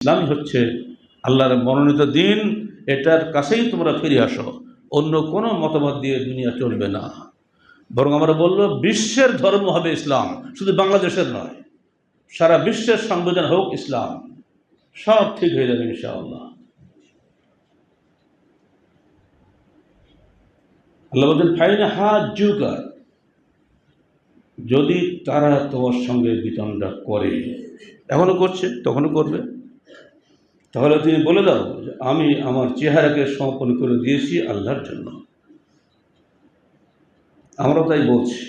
ইসলামই হচ্ছে আল্লাহর মনোনীত দিন, এটার কাছেই তোমরা ফিরে আসো। অন্য কোনো মতামত দিয়ে দুনিয়া চলবে না। বরং আমরা বলল বিশ্বের ধর্ম হবে ইসলাম, শুধু বাংলাদেশের নয়। সারা বিশ্বের সংবিধান হোক ইসলাম, সব ঠিক হয়ে যাবে ইনশাআল্লাহ। আল্লাহ বলছেন, ফাইনা হাত জুকার যদি তারা তোমার সঙ্গে বিতণ্ডা করে এখনও করছে, তখনও করবে। তাহলে তুমি বলে দাও যে আমি আমার চেহারাকে সমর্পণ করে দিয়েছি আল্লাহর জন্য। আমরা তাই বলছি।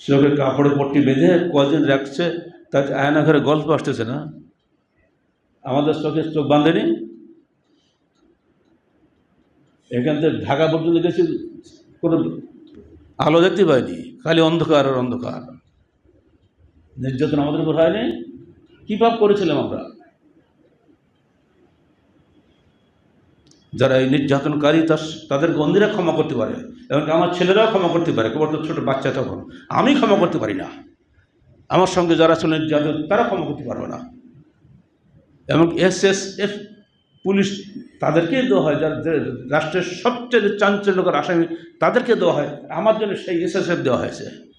চোখে কাপড়ে পট্টি বেঁধে কদিন রাখছে, তার আয়না ঘরে গল্প আসতেছে না? আমাদের চোখে চোখ বাঁধেনি? এখান থেকে ঢাকা পর্যন্ত গেছি, কোনো আলো দেখতে পাইনি, খালি অন্ধকার আর অন্ধকার। নির্যাতন আমাদের উপর হয়নি। কী পাপ করেছিলাম আমরা? যারা এই নির্যাতনকারী তার তাদের বন্দিরা ক্ষমা করতে পারে এবং আমার ছেলেরাও ক্ষমা করতে পারে, কেবল তো ছোটো বাচ্চা তখন। আমি ক্ষমা করতে পারি না। আমার সঙ্গে যারা ছিল নির্যাতন, তারা ক্ষমা করতে পারবে না। এবং এস এস এফ পুলিশ তাদেরকে দেওয়া হয়, যার রাষ্ট্রের সবচেয়ে চাঞ্চল্যকর আসামি, তাদেরকে দেওয়া হয়। আমার জন্য সেই এস এস এফ দেওয়া হয়েছে।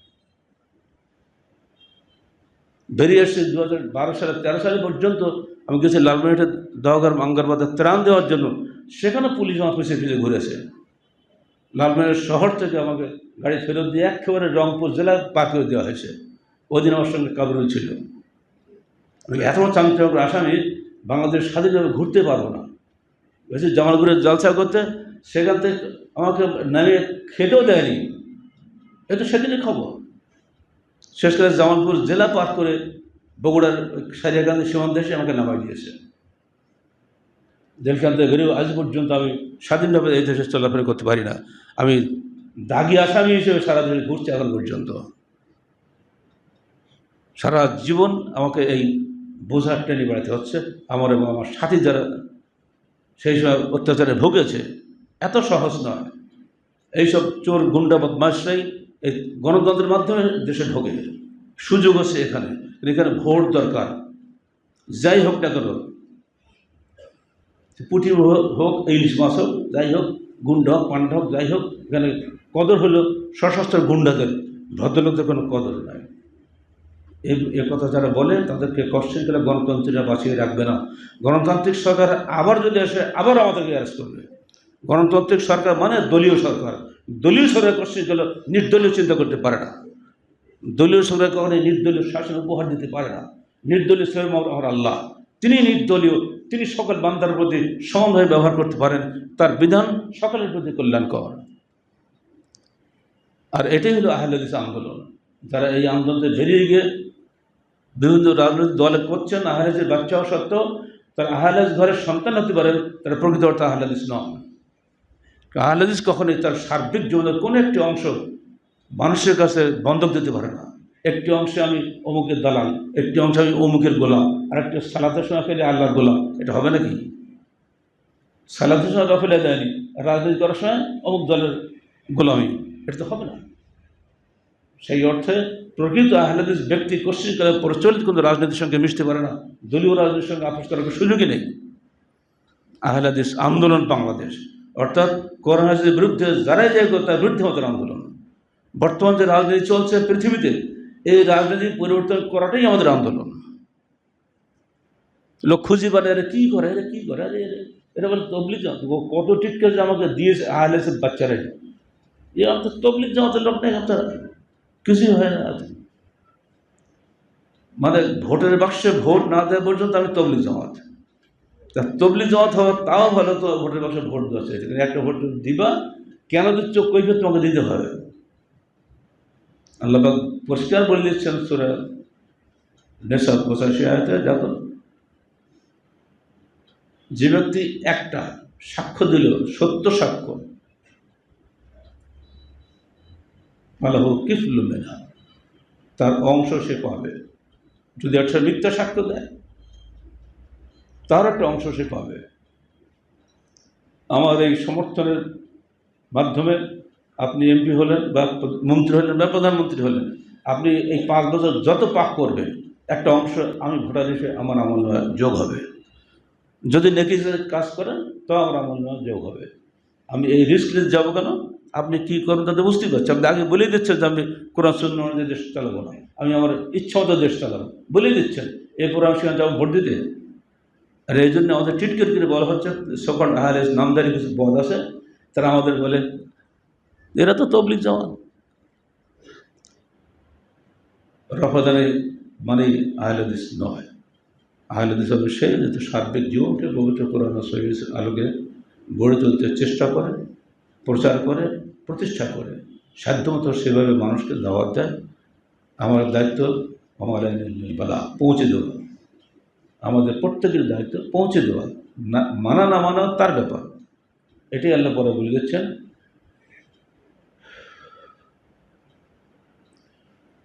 বেরিয়ে এসছে দু হাজার বারো সালে, তেরো সালে পর্যন্ত আমি গেছি লালমনিরহাটে দহগার মাঙ্গারবাদের ত্রাণ দেওয়ার জন্য। সেখানে পুলিশ আমার পিছিয়ে পিছিয়ে ঘুরেছে। লালমনির শহর থেকে আমাকে গাড়ি ফেরত দিয়ে একেবারে রংপুর জেলায় পাঠিয়ে দেওয়া হয়েছে। ওই দিন আমার সঙ্গে কাবরুল ছিল। এত চাঞ্চল্যকর আসামি, বাংলাদেশ স্বাধীনভাবে ঘুরতে পারব না। বেশি জামালপুরের জলসা করতে। সেখান থেকে আমাকে নামিয়ে খেতেও দেয়নি। এ তো সেদিনই খবর। শেষকালে জামালপুর জেলা পার করে বগুড়ার সারিয়াকান্দি সীমান্ত এসে আমাকে নামাই দিয়েছে। জেলখান থেকে বেরিয়ে আজ পর্যন্ত আমি স্বাধীনভাবে এই দেশে চলাফেরা করতে পারি না। আমি দাগি আসামি হিসেবে সারা দেশে ঘুরছি এখন পর্যন্ত। সারা জীবন আমাকে এই বোঝার টেনে বেড়াতে হচ্ছে। আমার এবং আমার সাথী যারা সেই সময় অত্যাচারে ভুগেছে, এত সহজ নয়। এইসব চোর, গুন্ডা, বদমাশরাই এই গণতন্ত্রের মাধ্যমে দেশে ঢোকে। সুযোগ আছে এখানে। এখানে ভোট দরকার। যাই হোক না কেন পুঁটি হোক- ইলিশ মাছ হোক, যাই হোক, গুন্ডা হোক, পান্ডা হোক, যাই হোক, এখানে কদর হলো সশস্ত্র গুন্ডাদের। ভদ্রলোকদের কোনো কদর নাই। এ কথা যারা বলে, তাদেরকে কষ্টের করে গণতন্ত্রীরা বাঁচিয়ে রাখবে না। গণতান্ত্রিক সরকার আবার যদি আসে, আবার আমাদেরকে অ্যারেস্ট করবে। গণতান্ত্রিক সরকার মানে দলীয় সরকার। দলীয় সরকার কষ্টের গেলে নির্দলীয় চিন্তা করতে পারে না। দলীয় সরকার কখনো নির্দলীয় শাসন উপহার দিতে পারে না। নির্দলীয় স্বয়ং আমার আল্লাহ। তিনি নির্দলীয়, তিনি সকল বান্দার প্রতি সমানভাবে ব্যবহার করতে পারেন। তার বিধান সকলের প্রতি কল্যাণকর। আর এটাই হলো আহলাদিস আন্দোলন। যারা এই আন্দোলনে বেরিয়ে গিয়ে বিভিন্ন রাজনৈতিক দলে করছেন আহলাদিসের বাচ্চা সত্ত্বেও তারা আহলাদিস ঘরের সন্তান হতে পারেন, তারা প্রকৃত অর্থে আহলাদিস নন। আহলাদিস কখনোই তার সার্বিক জীবনের কোনো একটি অংশ মানুষের কাছে বন্ধক দিতে পারে না। একটি অংশে আমি অমুকের দালাল, একটি অংশে আমি অমুকের গোলাম আর একটি সালাতের সময় ফেলে আল্লাহর গোলাম। এটা হবে নাকি? সালাতের সময় গফেলে দেয়নি রাজনীতি করার সময় অমুক দলের গোলামি, এটা তো হবে না। সেই অর্থে প্রকৃত আহলাদিস ব্যক্তি কোশ্চিন করে প্রচলিত কোনো রাজনীতির সঙ্গে মিশতে পারে না। দলীয় রাজনীতির সঙ্গে আপোষ করার সুযোগই নেই। আহলাদিস আন্দোলন বাংলাদেশ। অর্থাৎ করোনা বিরুদ্ধে যারাই যায় তার বিরুদ্ধে আমাদের আন্দোলন। বর্তমান যে রাজনীতি চলছে পৃথিবীতে, এই রাজনীতি পরিবর্তন করাটাই আমাদের আন্দোলন। লোক খুঁজি পারে আরে কী করে আরে কী করে, আরে এটা বলে তবলিক কত টিটকে যে আমাকে দিয়েছে আহলেসের বাচ্চারা এ আপনার তবলিক জামাতের লোক নেই আপনার। কিছুই হয় না মানে ভোটের বাক্সে ভোট না দেওয়া পর্যন্ত আমি তবলিক জামাত। তা তবলিক জামাত হওয়া তাও ভালো, তো ভোটের বাক্সে ভোট দেওয়া চাইছে কিন্তু একটা ভোট দিবা, কেন দিচ্ছ কৈফিয়ত তোমাকে দিতে হবে। আল্লাহ পরিষ্কার বলে দিচ্ছেন সুরা নেশা পঁচাশি আয়তে যখন যে ব্যক্তি একটা সাক্ষ্য দিল, সত্য সাক্ষ্য আল্লাহ কিফলু মেনা তার অংশ সে পাবে। যদি একটা মিথ্যা সাক্ষ্য দেয় তার একটা অংশ সে পাবে। আমার এই সমর্থনের মাধ্যমে আপনি এমপি হলেন বা মন্ত্রী হলেন বা প্রধানমন্ত্রী হলেন, আপনি এই পাঁচ বছর যত পাক করবেন, একটা অংশ আমি ভোটার হিসেবে আমার আমল যোগ হবে। যদি নেকি কাজ করেন তো আমার আমল যোগ হবে। আমি এই রিস্ক নিয়ে যাব কেন? আপনি কী করবেন তাতে বুঝতেই পারছি। আপনি আগে বলেই দিচ্ছেন যে আমি কোরআন শূন্য অনুযায়ী দেশ চালাবো না। আমি আমার ইচ্ছা মতো দেশ চালাবো। বলেই দিচ্ছেন। এরপর আমি সেখানে যাব ভোট দিতে। আর এই জন্য আমাদের টিটকের করে বলা হচ্ছে সকল আহারে নামদারি কিছু পদ আছে, তারা আমাদের বলে এরা তো তবলিক জওয়ান রফাদানে মানে আহলাদিস নয়। আহলাদিস সে যাতে সার্বিক জীবনকে পবিত্র কোরআন সহিস আলোকে গড়ে তুলতে চেষ্টা করে, প্রচার করে, প্রতিষ্ঠা করে, সাধ্যমতো সেভাবে মানুষকে দাওয়াত দেয়। আমার দায়িত্ব, আমার বালা, পৌঁছে দেওয়া। আমাদের প্রত্যেকের দায়িত্ব পৌঁছে দেওয়া। না, মানা না মানা তার ব্যাপার। এটাই আল্লাহ পরে বলে দিচ্ছেন।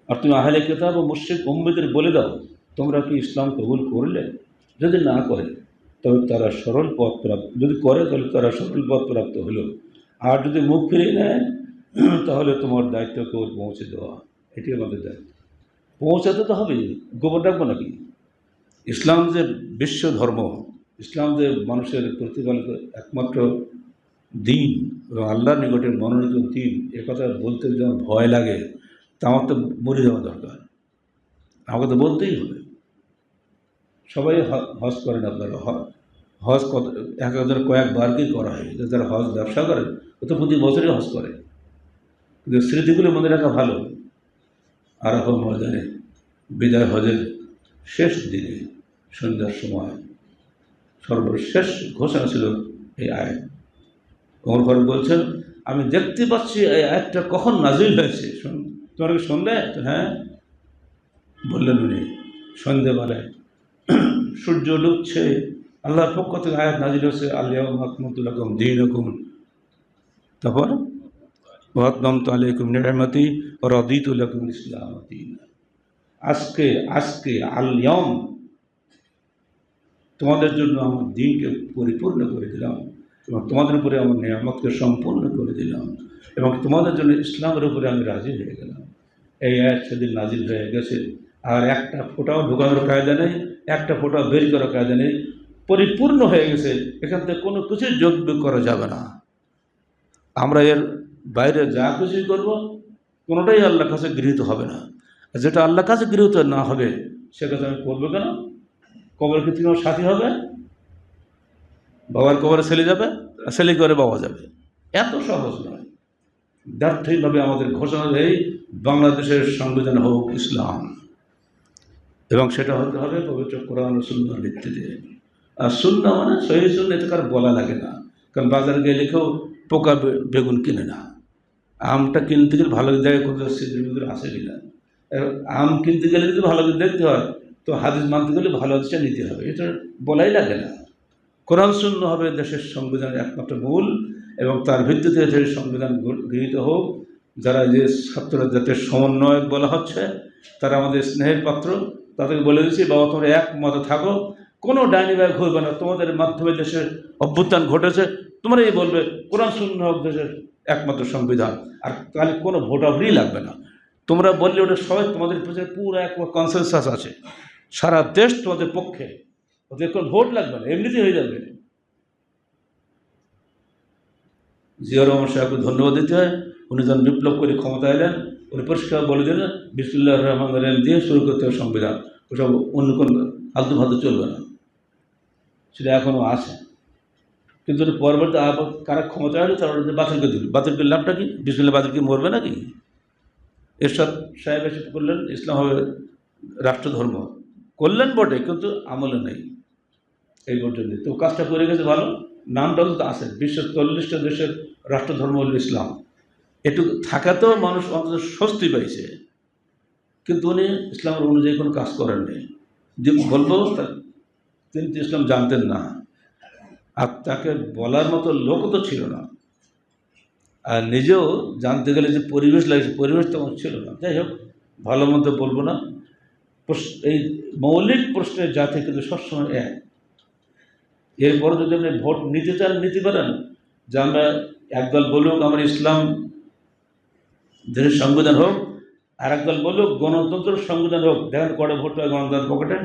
আর তুমি আহলে কেতাব ও মুশ্রিক উম্মেদের বলে দাও, তোমরা কি ইসলাম কবুল করলে? যদি না করে, তবে তারা সরল পথ প্রাপ্ত, যদি করে, তাহলে তারা সরল পথ প্রাপ্ত হলো। আর যদি মুখ ফিরিয়ে নেয়, তাহলে তোমার দায়িত্ব কেউ পৌঁছে দেওয়া। এটি আমাদের দায়িত্ব। পৌঁছাতে তো হবেই। গোবর রাখব নাকি? ইসলাম যে বিশ্ব ধর্ম, ইসলাম যে মানুষের প্রতিপালিত একমাত্র দিন এবং আল্লাহর নিকটের মনোনীত দিন, এ কথা বলতে যেমন ভয় লাগে, তা আমার তো মরে যাওয়া দরকার। আমাকে তো বলতেই হবে। সবাই হজ করেন আপনারা। হজ কত, এক একজন কয়েকবার কি করা হয়। যারা হজ ব্যবসা করে, ও তো প্রতি বছরই হজ করে। কিন্তু স্মৃতিগুলো মনে রাখা ভালো। আরব ময়দানে, বিদায় হজের শেষ দিনে সন্ধ্যার সময় সর্বশেষ ঘোষণা ছিল এই আয়াত ওমর ফারুক বলছেন, আমি দেখতে পাচ্ছি এই আয়াতটা কখন নাজিল হয়েছে? তোমার কি সন্ধ্যে হ্যাঁ। বললেন উনি, সন্ধ্যেবেলায়। সূর্য ডুবছে, আল্লাহর পক্ষ থেকে আয়াত নাজিল হয়েছে আল্লাহ মাকমতুল্লাহম দিন রকম তারপর ওয়াতমাম তো আলাইকুম নিরামতি ও রদিতুল্লাকুম ইসলাম দিন। আজকে আজকে আলিয়ম তোমাদের জন্য আমার দিনকে পরিপূর্ণ করে দিলাম এবং তোমাদের উপরে আমার নিয়ামতকে সম্পূর্ণ করে দিলাম এবং তোমাদের জন্য ইসলামের উপরে আমি রাজি হয়ে গেলাম। এই আয়াত সেদিন নাজিল হয়ে গেছে। আর একটা ফোঁটাও ঢোকানোর কায়দা নেই, একটা ফোঁটাও বের করার কায়দা নেই। পরিপূর্ণ হয়ে গেছে, এখান থেকে কোনো কিছুই যোগ করা যাবে না। আমরা এর বাইরে যা কিছুই করব, কোনোটাই আল্লাহর কাছে গৃহীত হবে না। যেটা আল্লাহর কাছে গৃহীত না হবে, সে কথা আমি করব কেন? কবর কি তোমার সাথী হবে? বাবার কবরে ছেলে যাবে? আর ছেলে করে বাবা যাবে। এত সহজ নয়। দার্থিকভাবে আমাদের ঘোষণা দেয় বাংলাদেশের সংবিধান হোক ইসলাম। এবং সেটা হতে হবে পবিত্র কোরআন ও সুন্নার ভিত্তিতে। আর সুন্না মানে সহি সুন্না, এটা কার বলা লাগে না। কারণ বাজারে গিয়ে লিখেও পোকা বেগুন কিনে না। আমটা কিনতে গেলে ভালো জায়গায় কোথাও সিদ্ধির ভিতরে আসে কিনা। আম কিনতে গেলে যদি ভালো দেখতে হয় তো হাদিস মানতে গেলে ভালো হাদিসটা নিতে হবে। এটা বলাই লাগে না। কোরআন শূন্য হবে, দেশের সংবিধানের একমাত্র মূল এবং তার ভিত্তিতে যে সংবিধান গৃহীত হোক, যারা যে ছাত্র জাতের সমন্বয়ক বলা হচ্ছে, তারা আমাদের স্নেহের পাত্র, তাদেরকে বলে দিচ্ছি, বাবা তোমরা এক মতে থাকো। কোনো ডাইনি ব্যাগ হইবে না তোমাদের মাধ্যমে দেশের অভ্যুত্থান ঘটেছে, তোমরাই বলবে, কোরআন শূন্য হোক, দেশের একমাত্র সংবিধান। আর তাহলে কোনো ভোটাভুটি লাগবে না। তোমরা বললে ওটা সবাই, তোমাদের পেছনে পুরো এক কনসেনসাস আছে। সারা দেশ তোমাদের পক্ষে। ওদের কোনো ভোট লাগবে না, এমনিতেই হয়ে যাবে। জিয়াউর রহমান সাহেবকে ধন্যবাদ দিতে হয়। উনি যখন বিপ্লব করে ক্ষমতা এলেন, উনি পরিষ্কার বলে দিলেন বিসমুল্লাহ রহমান রহিম দিয়ে শুরু করতে হবে সংবিধান। ওসব অন্য কোনো ফালতু ফালতু চলবে না। সেটা এখনও আছে। কিন্তু পরবর্তী আবার কারা ক্ষমতা এলো তারা বাতিল করে দিল বাতিল করে লাভটা কি? বিসমুল্লাহ বাতিল কি, মরবে নাকি? এরশাদ সাহেব এসে করলেন ইসলাম হবে রাষ্ট্রধর্ম। করলেন বটে, কিন্তু আমলে নেই এই পর্যন্ত তো কাজটা করে গেছে ভালো। নামটা তো আছে, বিশ্বের চল্লিশটা দেশের রাষ্ট্রধর্ম হল ইসলাম। একটু থাকাতেও মানুষ অন্তত স্বস্তি পাইছে। কিন্তু উনি ইসলামের অনুযায়ী কোনো কাজ করেননি যে বলব তিনি তো ইসলাম জানতেন না। আর তাকে বলার মতো লোকও তো ছিল না। আর নিজেও জানতে গেলে যে পরিবেশ লাগছে, পরিবেশ তেমন ছিল না। যাই হোক, ভালো মন্দ বলব না। এই মৌলিক প্রশ্নের জাতি কিন্তু সবসময় এক। এরপরে যদি আপনি ভোট নিতে চান, নিতে পারেন। যে আমরা একদল বলুক আমার ইসলাম দেশের সংবিধান হোক আর একদল বলুক গণতন্ত্র সংবিধান হোক, দেখেন কড়ে ভোট হয় গণতন্ত্র পকেটে?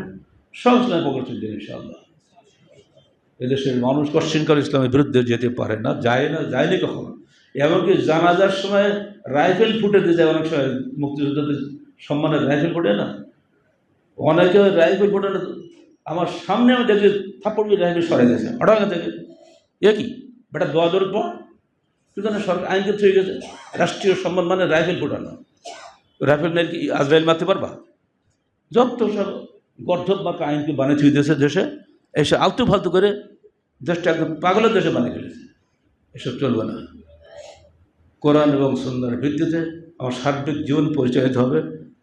সব ইসলামের পকেটে চলছে ইনশাআল্লাহ। এদেশের মানুষ কশ্চিনকাল ইসলামের বিরুদ্ধে যেতে পারে না, যায় না, যায়নি কখনো। এমনকি জানাজার সময় রাইফেল ফুটে দিয়ে যায়, অনেক সময় মুক্তিযোদ্ধাদের সম্মানের রাইফেল ফুটে না। অনেকে রাইফেল ফুটে আমার সামনে আমি দেখি থাপ্পড় রাইফেল সরে গেছে হঠাৎ থেকে এ কি? বেটা দোয়া দৌড় পর কিন্তু না সরকার আইনকে হয়ে গেছে। রাষ্ট্রীয় সম্মান মানে রাইফেল ফুটানো রাইফেল মেরে কি? আজরাইল মারতে পারবা? যত সব গর্ধব মার্কা আইনকে বানিয়ে থুই দিয়েছে দেশে, এসে আলতু ফালতু করে দেশটা একদম পাগলের দেশে বানিয়ে ফেলেছে। এসব চলবে না। কোরআন এবং সুন্দর ভিত্তিতে আমার সার্বিক জীবন পরিচালিত হবে।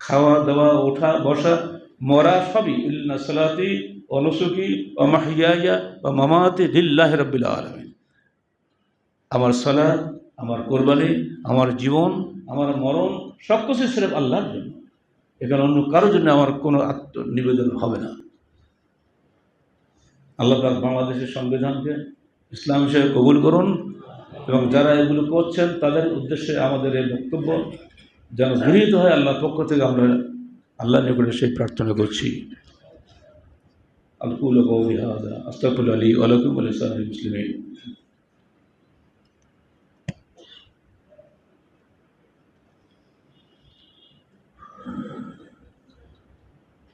খাওয়া দাওয়া, ওঠা, বসা মরা সবই, ইল্লা সালাতি অনুসুকি অমাহিয়া বা মামাতি লিল্লাহ রব্বিল আলমিন। আমার সলা আমার কোরবানি, আমার জীবন, আমার মরণ সব কিছু সিরেফ আল্লাহর জন্য। এখানে অন্য কারোর জন্য আমার কোনো আত্মনিবেদন হবে না। আল্লাহ পাক বাংলাদেশের সংবিধানকে, ইসলাম হিসেবে কবুল করুন এবং যারা এগুলো করছেন, তাদের উদ্দেশ্যে আমাদের এই বক্তব্য যেন গৃহীত হয় আল্লাহর পক্ষ থেকে আমরা আল্লাহ নিকটে সেই প্রার্থনা করছি আলকুল কৌলি হাদা আস্তাকুল আলী আলকুম আলী সাহেব মুসলিম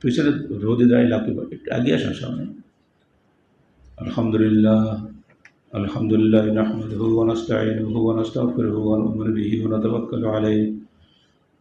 পিছনে রোদে দাঁড়িয়ে লাভ একটু আগে আসেন সামনে আলহামদুলিল্লাহ আলহামদুলিল্লাহ نحمده ونستعينه ونستغفره ونؤمن به ونتوكل عليه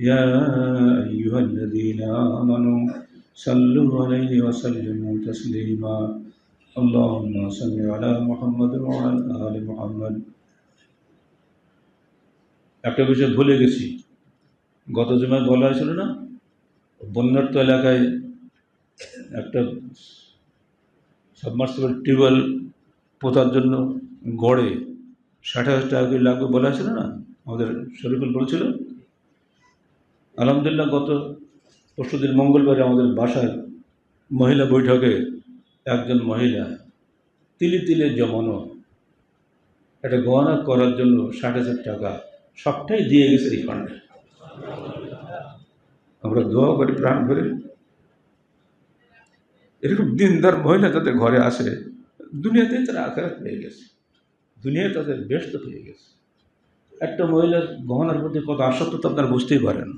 يا أيها الذين آمنوا صلوا عليه وسلموا تسليما اللهم صل على محمد وعلى آل محمد একটা বিষয় ভুলে গেছি গত জমায় বলা হয়েছিল না বন্যার্ত এলাকায় একটা সাবমার্সিবল টিউবওয়েল পোতার জন্য গড়ে ষাট হাজার টাকা করে লাগবে বলা হয়েছিল না আমাদের শরীফুল বলেছিল আলহামদুলিল্লাহ, গত পরশুদিন মঙ্গলবারে আমাদের বাসায় মহিলা বৈঠকে একজন মহিলা তিলে তিলে জমানো একটা গহনা করার জন্য ষাট হাজার টাকা সবটাই দিয়ে গেছে এই ফান্ডে আমরা দোয়া করি, প্রাণ ভরে। এরকম দিনদার মহিলা তাদের ঘরে আসে, দুনিয়াতেই তারা আখেরাত পেয়ে গেছে। দুনিয়ায় তাদের ব্যস্ত পেয়ে গেছে। একটা মহিলার গহনার প্রতি কত আসক্ত আপনারা বুঝতেই পারেন।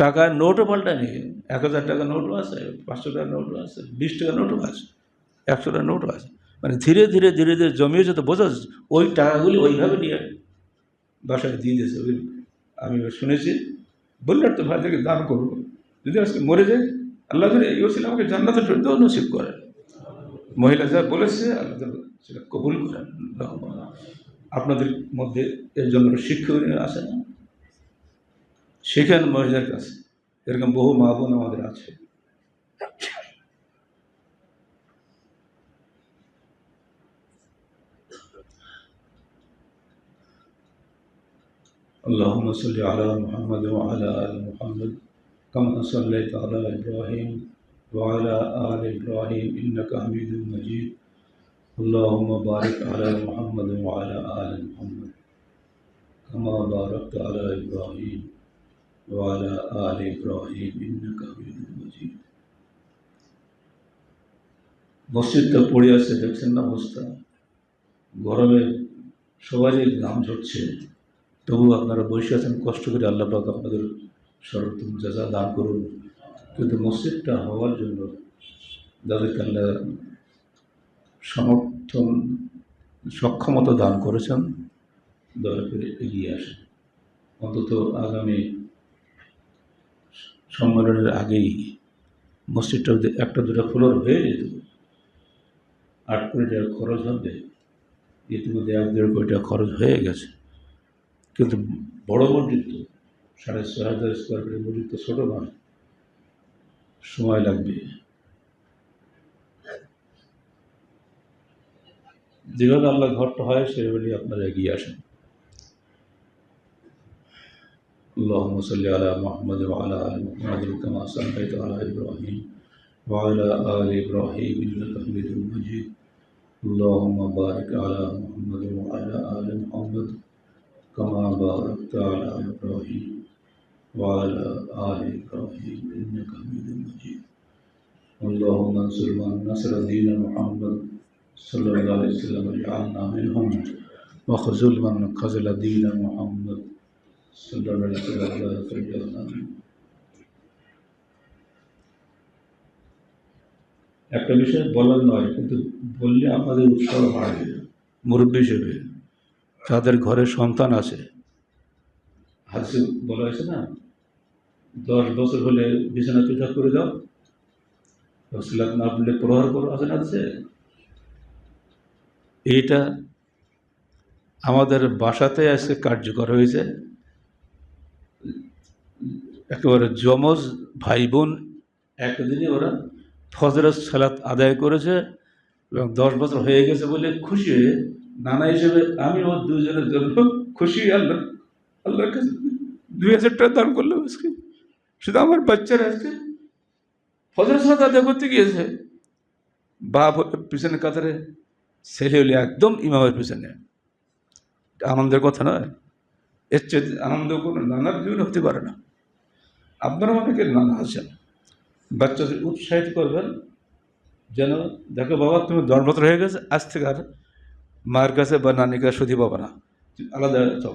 টাকার নোটও পাল্টায়নি। এক হাজার টাকা নোটও আছে, পাঁচশো টাকার নোটও আছে, বিশ টাকার নোটও আছে একশো টাকার নোটও আছে। মানে ধীরে ধীরে ধীরে ধীরে জমিয়েছে তো বোঝা। ওই টাকাগুলি ওইভাবে নিয়ে বাসায় দিয়ে দিয়েছে। ওই আমি শুনেছি বললেন তো ভাই থেকে দান করব যদি আজকে মরে যায়, আল্লাহ যদি এই ওসিলা আমাকে জান্নাতের ফেরত নসিব করেন মহিলা যা বলেছে, আল্লাহ সেটা কবুল করেন আপনাদের মধ্যে এর জন্য শিক্ষক আসে না শেখেন মহিলার কাছে এরকম বহু মা বোন আমাদের আছে اللهم صل على محمد وعلى آل محمد كما صليت على إبراهيم وعلى آل إبراهيم إنك حميد مجيد اللهم بارك على محمد وعلى آل محمد كما باركت على إبراهيم وعلى آل إبراهيم إنك حميد مجيد মসজিদটা পড়ে আছে দেখছেন না অবস্থা গরমে সবারই ঘাম ঝরছে তবু আপনারা বসে আছেন কষ্ট করে আল্লাহ পাক আপনাদের সর্বোত্তম যাজা দান করুন কিন্তু মসজিদটা হওয়ার জন্য যাদেরকে আল্লাহ সমর্থন সক্ষমতা দান করেছেন দয়া করে এগিয়ে আসেন অন্তত আগামী সম্মেলনের আগেই মসজিদটা একটা দুটো ফ্লোর হয়ে যেত, আট কোটি টাকা খরচ হবে ইতিমধ্যে এক দেড় কোটি টাকা খরচ হয়ে গেছে। কিন্তু বড় মসজিদ তো, সাড়ে ছয় হাজার স্কোয়ার ফিটের মসজিদ তো ছোটো নয়, সময় লাগবে। যেভাবে আল্লাহ ঘরটা হয়, সেভাবেই আপনারা এগিয়ে আসেন। اللهم صل على محمد وعلى ال محمد كما صليت على ابراهيم وعلى ال ابراهيم انك حميد مجيد. اللهم بارك على محمد وعلى ال محمد كما باركت على ابراهيم وعلى ال ابراهيم انك حميد مجيد. اللهم انصر من نصر دين محمد صلى الله عليه وسلم واجعلنا منهم وخذل من خذل دين محمد একটা বিষয় বলার নয়, কিন্তু বললে আমাদের উৎসাহ বাড়বে মুরব্বী হিসেবে। তাদের ঘরে সন্তান আছে। হাসি বলা হয়েছে না? দশ বছর হলে বিছানা পিঠা করে দাও। সিলাত না বললে প্রহার করো, আছে না আছে এইটা আমাদের বাসাতে আজকে কার্যকর হয়েছে। একেবারে যমজ ভাই বোন একদিনই ওরা ফজরের সালাত আদায় করেছে এবং দশ বছর হয়ে গেছে বলে খুশি হয়ে নানা হিসেবে আমি ওর দুজনের জন্য খুশি আল্লাহ, আল্লাহর কাছে দুই হাজার টাকা দান করলাম আজকে। শুধু আমার বাচ্চারা আজকে ফজরের সালাত আদায় করতে গিয়েছে। বাপ পিছনে কাতারে, ছেলে হলে একদম ইমামের পিছনে। আনন্দের কথা নয়। এর চেয়ে আনন্দ কোনো নানার জীবনে হতে পারে না। আপনারা অনেকে নানা আছেন বাচ্চাদের উৎসাহিত করবেন, যেন দেখো বাবা, তুমি বছর হয়ে গেছে, আজ থেকে আর মার কাছে বা নানির কাছে সুধি পাবো না। আলাদা যাও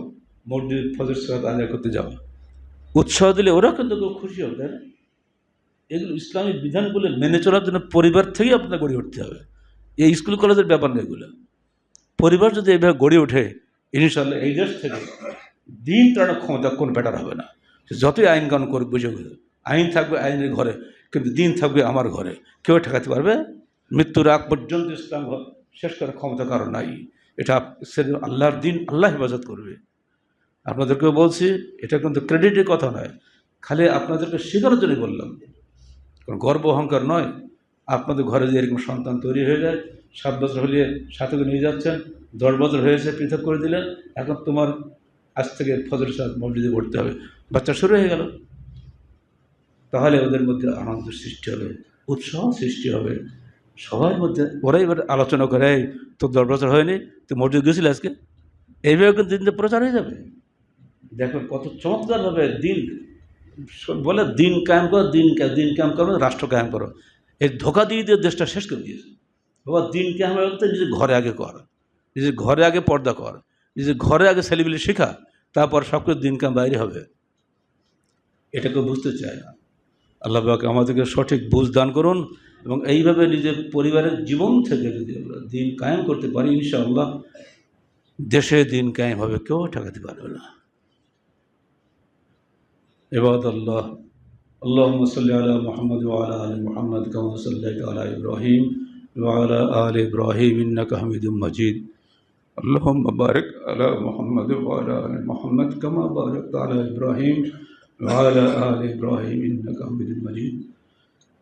মসজিদ ফজর সালাত আদায় করতে যাও। উৎসাহ দিলে ওরা কিন্তু খুব খুশি হবে, তাই না? এগুলো ইসলামিক বিধানগুলো মেনে চলার জন্য পরিবার থেকেই আপনার গড়ে উঠতে হবে। এই স্কুল কলেজের ব্যাপার নেই এগুলো। পরিবার যদি এইভাবে গড়ে ওঠে ইনশাল্লাহ এই দেশ থেকে দিন তাড়ানোর ক্ষমতা, কোন বেটার হবে না। যতই আইন কানুন করে বুঝে আইন থাকবে আইনের ঘরে, কিন্তু দিন থাকবে আমার ঘরে। কেউ ঠেকাতে পারবে? মৃত্যুর আগ পর্যন্ত ইসলাম শেষ করার ক্ষমতা কারও নাই। এটা আল্লাহর দিন, আল্লাহ হেফাজত করবে। আপনাদেরকেও বলছি, এটা কিন্তু ক্রেডিটের কথা নয়। খালি আপনাদেরকে শেখানোর জন্যই বললাম। গর্ব অহংকার নয়। আপনাদের ঘরে যে এরকম সন্তান তৈরি হয়ে যায়, সাত বছর হলে সাথে নিয়ে যাচ্ছেন, দশ বছর হয়েছে, পৃথক করে দিলেন, এখন তোমার আজ থেকে ফজর সাথ মসজিদে পড়তে হবে। বাচ্চা শুরু হয়ে গেল। তাহলে ওদের মধ্যে আনন্দ সৃষ্টি হবে, উৎসাহ সৃষ্টি হবে। সবার মধ্যে, ওরাই এবার আলোচনা করে তোর দশ বছর হয়নি, তুই মসজিদ গেছিলি আজকে? এইভাবে কিন্তু দিনটা প্রচার হয়ে যাবে। দেখবেন কত চমৎকারভাবে দিন, বলে দিন কায়েম করো, দিন দিন কায়েম করো, রাষ্ট্র কায়েম করো। এই ধোকা দিয়ে দিয়ে দেশটা শেষ করে দিয়েছে। বাবা, দিন কায়েম করতে নিজের ঘরে আগে কর, নিজের ঘরে আগে পর্দা কর, নিজের ঘরে আগে ছেলেগুলি শেখা, তারপর সব কিছু দিন কাম বাইরে হবে। এটা কেউ বুঝতে চায় না আল্লাহ পাক আমাদেরকে সঠিক বুঝ দান করুন এবং এইভাবে নিজের পরিবারের জীবন থেকে যদি আমরা দিন কায়েম করতে পারি ইনশাআল্লাহ দেশে দিন কায়েম হবে কেউ ঠেকাতে পারবে না عباد الله اللهم صل على محمد وعلى ال محمد كما صليت على ابراهيم وعلى ال ابراهيم انك حميد مجيد اللهم بارك على محمد وعلى ال محمد كما باركت على ابراهيم وعلى ال ابراهيم انك حميد مجيد.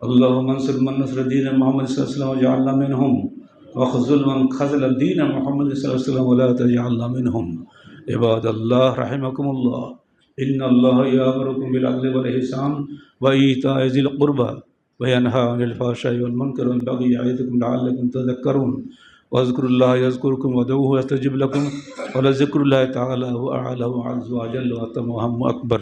اللهم انصر من نصر دين محمد صلى الله عليه وسلم وجعلنا منهم. وخذل من خذل دين محمد صلى الله عليه وسلم ولا تجعلنا منهم. عباد الله رحمكم الله. إن الله يأمركم بالعدل والإحسان وإيتاء ذي القربى وينهى عن الفحشاء والمنكر والبغي يعظكم لعلكم تذكرون. واذكروا الله يذكركم ودعوه يستجب لكم. ولذكر الله تعالى هو أعلى وأعز وأجل وأتم وأهم أكبر.